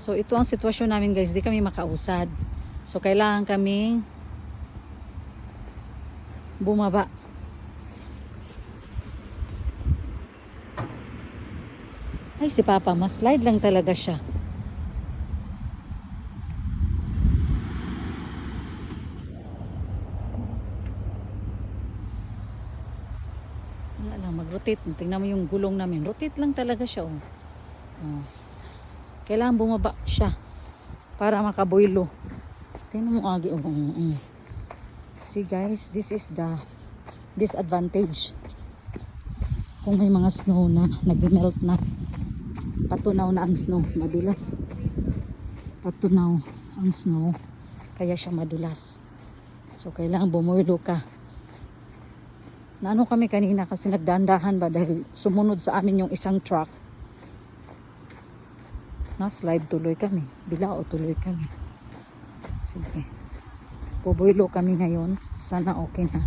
So ito ang sitwasyon namin guys, di kami makausad. So kailangan kaming bumaba. Ay si Papa, mas slide lang talaga siya. Wala lang, mag-rotate. Tingnan mo yung gulong namin. Rotate lang talaga siya. Oh. Oh. Kailangan bumaba siya para makaboylo. Tingnan mo agi. Oh, oh, oh. See guys, this is the disadvantage. Kung may mga snow na nagme-melt na. Patunaw na ang snow, madulas. Patunaw ang snow, kaya siya madulas. So kailangan bumulo ka. Naano kami kanina kasi nagdandahan ba dahil sumunod sa amin yung isang truck. Na-slide tuloy kami. Bilao tuloy kami. Sige. Pubuilo kami ngayon. Sana okay na.